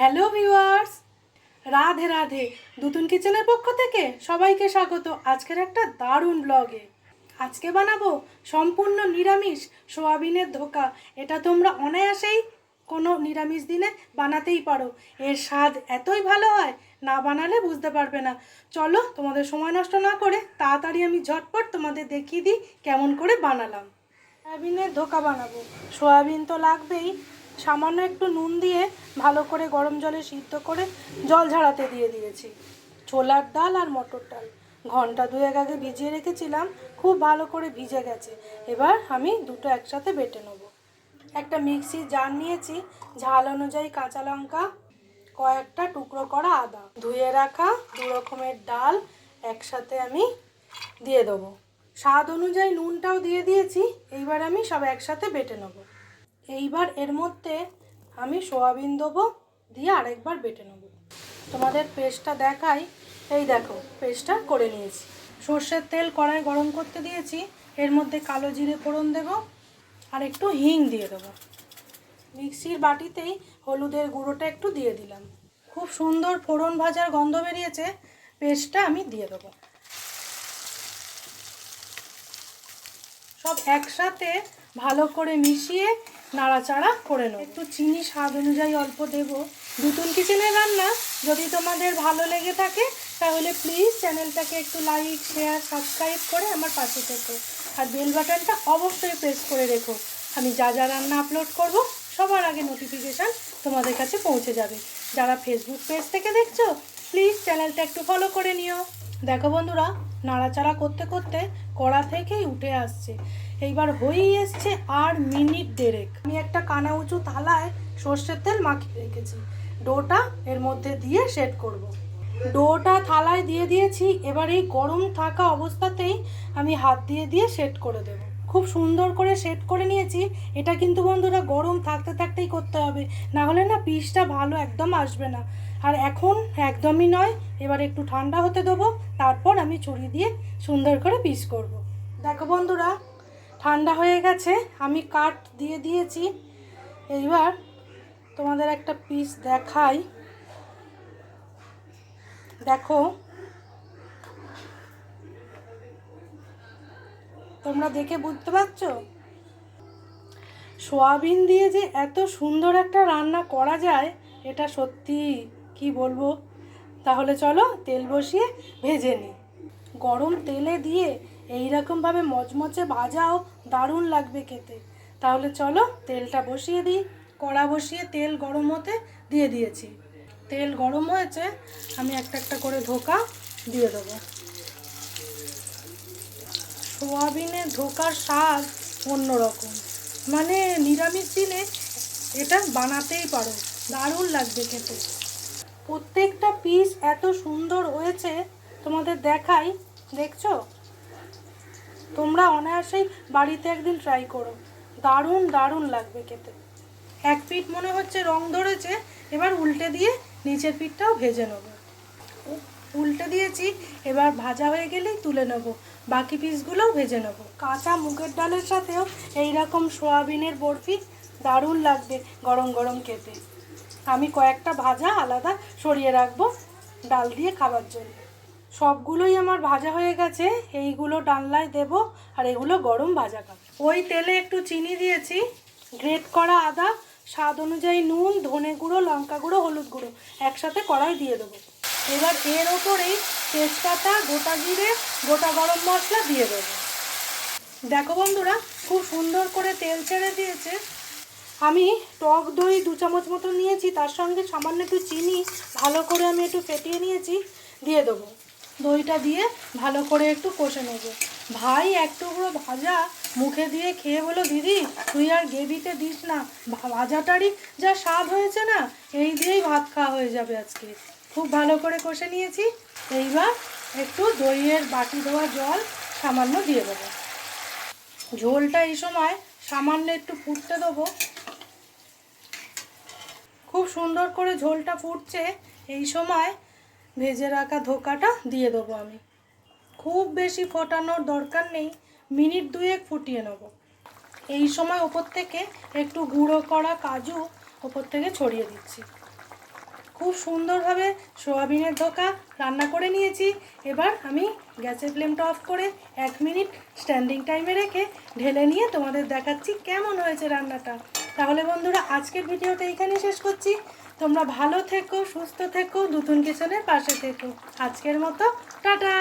Hello viewers Radhe Radhe. দুতুন কিচেনের পক্ষ থেকে সবাইকে স্বাগত। আজকের একটা দারুণ ব্লগে আজকে বানাবো সম্পূর্ণ নিরামিষ সোয়াবিনের ধোকা। এটা তোমরা অনায়াসেই কোনো নিরামিষ দিনে বানাতেই পারো। এর স্বাদ এতই ভালো হয়, না বানালে বুঝতে পারবে না। চলো, তোমাদের সময় নষ্ট না করে তাড়াতাড়ি আমি ঝটপট তোমাদের দেখিয়ে দিই কেমন করে বানালাম। সয়াবিনের ধোকা বানাবো। সয়াবিন তো লাগবেই সামান্য একটু নুন দিয়ে ভালো করে গরম জলে সিদ্ধ করে জল ঝাড়াতে দিয়ে দিয়েছি। ছোলার ডাল আর মটর ডাল। ঘণ্টা দুয়েক আগে ভিজিয়ে রেখেছিলাম, খুব ভালো করে ভিজে গেছে। এবার আমি দুটো একসাথে বেটে নেব। একটা মিক্সি জার নিয়েছি, ঝাল অনুযায়ী কাঁচা লঙ্কা, কয়েকটা টুকরো করা আদা। ধুয়ে রাখা দু রকমের ডাল একসাথে আমি দিয়ে দেবো। স্বাদ অনুযায়ী নুনটাও দিয়ে দিয়েছি, এইবার আমি সব একসাথে বেটে নেব। এইবার এর মধ্যে আমি সোয়াবিন দেবো, দিয়ে আরেকবার বেটে নেব। তোমাদের পেস্টটা দেখাই। এই দেখো, পেস্টটা করে নিয়েছি। সর্ষের তেল কড়াই গরম করতে দিয়েছি, এর মধ্যে কালো জিরে ফোড়ন দেবো, আর একটু হিং দিয়ে দেবো। মিক্সির বাটিতেই হলুদের গুঁড়োটা একটু দিয়ে দিলাম। খুব সুন্দর ফোড়ন ভাজার গন্ধ বেরিয়েছে, পেস্টটা আমি দিয়ে দেবো। সব একসাথে ভালো করে মিশিয়ে নাড়াচাড়া করে নেব। একটু চিনি স্বাদ অনুযায়ী অল্প দেবো। দুতুন কিচেনের রান্না, যদি তোমাদের ভালো লেগে থাকে, তাহলে প্লিজ চ্যানেলটাকে একটু লাইক শেয়ার সাবস্ক্রাইব করে আমার পাশে থেকো। আর বেল বাটনটা অবশ্যই প্রেস করে রেখো। আমি যা যা রান্না আপলোড করব, সবার আগে নোটিফিকেশান তোমাদের কাছে পৌঁছে যাবে। যারা ফেসবুক পেজ থেকে দেখছ প্লিজ চ্যানেলটা একটু ফলো করে নিও। দেখো বন্ধুরা, নাড়াচাড়া করতে করতে কড়া থেকেই উঠে আসছে। এইবার হয়েই এসছে আর মিনিট দেড়েক। আমি একটা কানা উঁচু থালায় সর্ষের তেল মাখিয়ে রেখেছি। ডোটা এর মধ্যে দিয়ে সেট করব। ডোটা থালায় দিয়ে দিয়েছি, এবার এই গরম থাকা অবস্থাতেই আমি হাত দিয়ে দিয়ে সেট করে দেবো। খুব সুন্দর করে সেট করে নিয়েছি। এটা কিন্তু বন্ধুরা গরম থাকতে থাকতেই করতে হবে না হলে না পিসটা ভালো একদম আসবে না। আর এখন একদমই নয়, এবার একটু ঠান্ডা হতে দেবো, তারপর আমি ছুরি দিয়ে সুন্দর করে পিস করব। দেখো বন্ধুরা ঠান্ডা হয়ে গেছে, আমি কাট দিয়ে দিয়েছি। এইবার তোমাদের একটা পিস দেখাই। দেখো, তোমরা দেখে বুঝতে পারছ? সোয়াবিন দিয়ে যে এত সুন্দর একটা রান্না করা যায়, এটা সত্যি কি বলব? তাহলে চলো তেল বসিয়ে ভেজে নিই। গরম তেলে দিয়ে এই রকমভাবে মচমচে ভাজাও দারুণ লাগবে খেতে। তাহলে চলো তেলটা বসিয়ে দিই। কড়া বসিয়ে তেল গরম হতে দিয়ে দিয়েছি। তেল গরম হয়েছে, আমি একটা একটা করে ধোকা দিয়ে দেবো। সোয়াবিনের ধোকার স্বাদ অন্যরকম। মানে নিরামিষ দিনে এটা বানাতেই পারো, দারুণ লাগবে খেতে। প্রত্যেকটা পিস এত সুন্দর হয়েছে, তোমাদের দেখাই, দেখছ? তোমরা অনায়াসেই বাড়িতে একদিন ট্রাই করো। দারুণ দারুণ লাগবে খেতে। এক পিঠ মনে হচ্ছে রং ধরেছে, এবার উল্টে দিয়ে নিচের পিঠটাও ভেজে নেব। উল্টে দিয়েছি, এবার ভাজা হয়ে গেলেই তুলে নেব। বাকি পিসগুলোও ভেজে নেব। কাঁচা মুগের ডালের সাথেও এই রকম সোয়াবিনের বরফি দারুণ লাগবে গরম গরম খেতে। আমি কয়েকটা ভাজা আলাদা সরিয়ে রাখব ডাল দিয়ে খাবার জন্য। সবগুলোই আমার ভাজা হয়ে গেছে। এইগুলো ডালনায় দেব, আর এগুলো গরম ভাজা খাব। ওই তেলে একটু চিনি দিয়েছি, গ্রেট করা আদা, স্বাদ অনুযায়ী নুন, ধনে গুঁড়ো, লঙ্কা গুঁড়ো, হলুদ গুঁড়ো, একসাথে কড়াই দিয়ে দেবো। এবার এর ওপরেই তেজপাতা, গোটা জিরে, গোটা গরম মশলা দিয়ে দেবো। দেখো বন্ধুরা, খুব সুন্দর করে তেল ছেড়ে দিয়েছে। আমি টক দই দু চামচ মতো নিয়েছি, তার সঙ্গে সামান্য একটু চিনি, ভালো করে আমি একটু ফেটিয়ে নিয়েছি, দিয়ে দেবো। দইটা দিয়ে ভালো করে একটু কষে নেব। ভাই, এক টুকরো ভাজা মুখে দিয়ে খেয়ে বলো দিদি, তুই আর গেবিতে দিস না। ভাজাটারই যা স্বাদ হয়েছে না, এই দিয়েই ভাত খাওয়া হয়ে যাবে আজকে। খুব ভালো করে কষে নিয়েছি, এইবার একটু দইয়ের বাটি দেওয়া জল সামান্য দিয়ে দেবো। ঝোলটা এই সময় সামান্য একটু ফুটতে দেবো। খুব সুন্দর করে ঝোলটা ফুটছে, এই সময় ভেজে রাখা ধোকাটা দিয়ে দেবো আমি। খুব বেশি ফোটানোর দরকার নেই, মিনিট দুয়েক ফুটিয়ে নেব। এই সময় ওপর থেকে একটু গুঁড়ো করা কাজু ওপর থেকে ছড়িয়ে দিচ্ছি। খুব সুন্দরভাবে সোয়াবিনের ধোকা রান্না করে নিয়েছি। এবার আমি গ্যাসের ফ্লেমটা অফ করে এক মিনিট স্ট্যান্ডিং টাইমে রেখে ঢেলে নিয়ে তোমাদের দেখাচ্ছি কেমন হয়েছে রান্নাটা। তাহলে বন্ধুরা, আজকের ভিডিওটা এখানে শেষ করছি। তোমরা ভালো থেকো, সুস্থ থেকো দুতুন কিচেনের পাশে থেকো। আজকের মতো, টাটা!